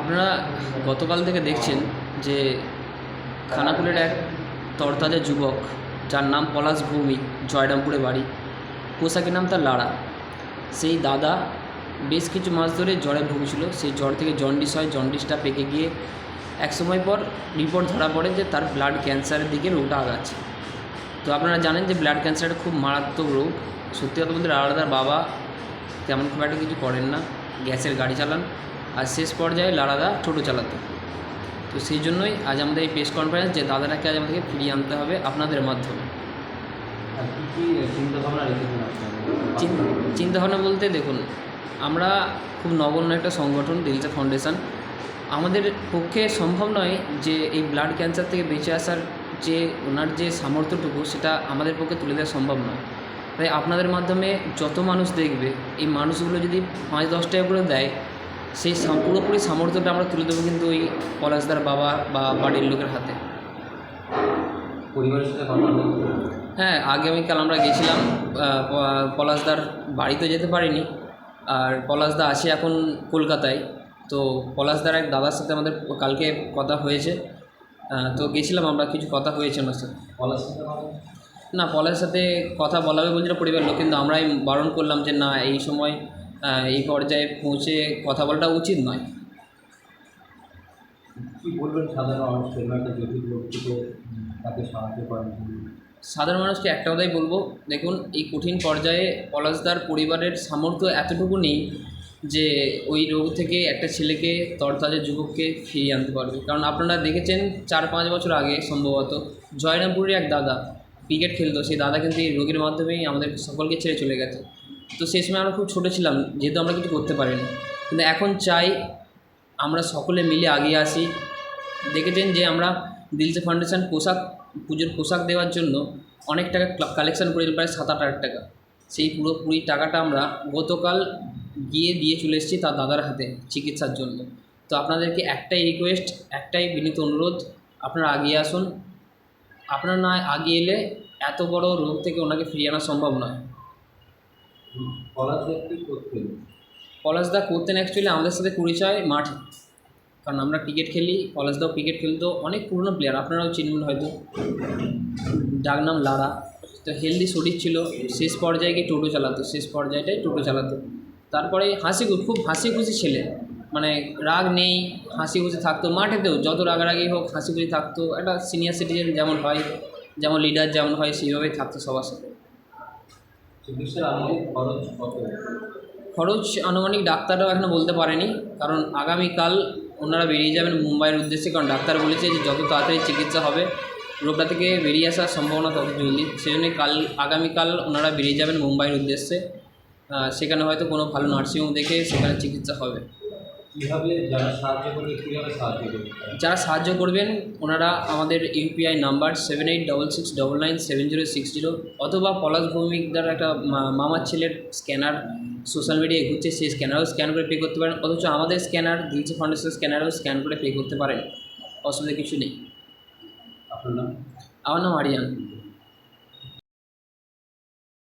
আপনারা গতকাল থেকে দেখছেন যে খানাকুলের এক তরতাজা যুবক, যার নাম পলাশ ভৌমিক, জয়রামপুরে বাড়ি। পোশাকের নাম তার লারা সেই দাদা বেশ কিছু মাস ধরে জ্বরে ভুগছিল। সেই জ্বর থেকে জন্ডিস হয়, জন্ডিসটা পেকে গিয়ে এক সময় পর রিপোর্ট ধরা পড়ে যে তার ব্লাড ক্যান্সারের দিকে রোগটা আগাচ্ছে। তো আপনারা জানেন যে ব্লাড ক্যান্সার খুব মারাত্মক রোগ। সত্যি কথা বলতে লারাদার বাবা তেমন খুব একটা কিছু করেন না। গ্যাসের গাড়ি চালান। আর শেষ পর্যায়ে লারাদা টোটো চালাতো। তো সেই জন্যই আজ আমাদের এই প্রেস কনফারেন্স যে দাদাটাকে আজ আমাদেরকে ফিরিয়ে আনতে হবে আপনাদের মাধ্যমে। চিন্তাভাবনা বলতে দেখুন আমরা খুব নগণ্য একটা সংগঠন দিলচা ফাউন্ডেশন আমাদের পক্ষে সম্ভব নয় যে এই ব্লাড ক্যান্সার থেকে বেঁচে আসার যে ওনার যে সামর্থ্যটুকু সেটা আমাদের পক্ষে তুলে দেওয়া সম্ভব নয়। তাই আপনাদের মাধ্যমে যত মানুষ দেখবে এই মানুষগুলো যদি পাঁচ দশ টাকা করে দেয় সেই পুরোপুরি সামর্থ্যটা আমরা তুলে দেবো কিন্তু ওই পলাশদার বাবা বা বাড়ির লোকের হাতে। পরিবারের সাথে হ্যাঁ আগামীকাল আমরা গেছিলাম পলাশদার বাড়িতে যেতে পারিনি। আর পলাশদা আছে এখন কলকাতায়। তো পলাশদার এক দাদার সাথে আমাদের কালকে কথা হয়েছে। তো গেছিলাম আমরা কিছু কথা হয়েছে ওনার সাথে। না পলাশের সাথে কথা বলা হবে বলছিল পরিবার লোক কিন্তু আমরাই বারণ করলাম যে না এই সময় এই পর্যায়ে পৌঁছে কথা বলাটা উচিত নয়। কী বলবেন সাধারণ মানুষ কোনো একটা জটিল রোগ থেকে উম, তাকে সাহায্য করার সাধারণ মানুষকে একটা কথাই বলব দেখুন এই কঠিন পর্যায়ে পলাশদার পরিবারের সামর্থ্য এতটুকু নেই যে ওই রোগ থেকে একটা ছেলেকে তরতাজা যুবককে ফিরিয়ে আনতে পারবে। কারণ আপনারা দেখেছেন চার পাঁচ বছর আগে সম্ভবত জয়রামপুরের এক দাদা ক্রিকেট খেলতো। সেই দাদা কিন্তু এই রোগের মাধ্যমেই আমাদের সকলকে ছেড়ে চলে গেছে। তো সেই সময় আমরা খুব ছোটো ছিলাম, যেহেতু আমরা কিছু করতে পারিনি। কিন্তু এখন চাই আমরা সকলে মিলে আগিয়ে আসি। দেখেছেন যে আমরা দিলসে ফাউন্ডেশন পোশাক, পুজোর পোশাক দেওয়ার জন্য অনেক টাকা কালেকশন করেছিল প্রায় সাত আট হাজার টাকা। সেই পুরোপুরি টাকাটা আমরা গতকাল গিয়ে দিয়ে চলে এসেছি তার দাদার হাতে চিকিৎসার জন্য। তো আপনাদেরকে একটাই রিকোয়েস্ট একটাই বিনীত অনুরোধ, আপনারা আগিয়ে আসুন। আপনারা না আগিয়ে এলে এত বড় রোগ থেকে ওনাকে ফিরিয়ে আনা সম্ভব নয় উম, পলাশ কী করতেন পলাশদা করতেন? অ্যাকচুয়ালি আমাদের সাথে পরিচয় মাঠে। কারণ আমরা ক্রিকেট খেলি, পলাশদাও ক্রিকেট খেলতো। অনেক পুরনো প্লেয়ার আপনারাও চিনবেন হয়তো। ডাকনাম লারা। তো হেলদি শরীর ছিল। শেষ পর্যায়ে গিয়ে টোটো চালাতো। শেষ পর্যায়টাই টোটো চালাতো। তারপরে হাসি খুব হাসি খুশি ছেলে। মানে রাগ নেই, হাসি খুশি থাকতো। মাঠেতেও যত রাগারাগি হোক, হাসি খুশি থাকতো। একটা সিনিয়র সিটিজেন যেমন হয়, যেমন লিডার যেমন হয়, সেইভাবেই থাকতো সবার সাথে। চিকিৎসার খরচ কত? খরচ আনুমানিক ডাক্তাররাও এখনও বলতে পারেনি, কারণ আগামীকাল ওনারা বেরিয়ে যাবেন মুম্বাইয়ের উদ্দেশ্যে, কারণ ডাক্তার বলেছে যে যত তাড়াতাড়ি চিকিৎসা হবে, রোগটা থেকে বেরিয়ে আসার সম্ভাবনা তত জলদি। সেই জন্য কাল, আগামীকাল ওনারা বেরিয়ে যাবেন মুম্বাইয়ের উদ্দেশ্যে। সেখানে হয়তো কোনো ভালো নার্সিংহোম দেখে সেখানে চিকিৎসা হবে। কীভাবে যারা সাহায্য করবে কীভাবে সাহায্য করবে? যারা সাহায্য করবেন ওনারা আমাদের UPI number seven eight double six double nine seven zero six zero অথবা পলাশ ভৌমিকদার একটা মামার ছেলের স্ক্যানার সোশ্যাল মিডিয়ায় ঘুরছে সেই স্ক্যানারও স্ক্যান করে পে করতে পারেন অথচ আমাদের স্ক্যানার দিলচে ফাউন্ডেশন স্ক্যানারও স্ক্যান করে পে করতে পারেন। অসুবিধা কিছু নেই। আপনার নাম? আমার নাম আরিয়ান।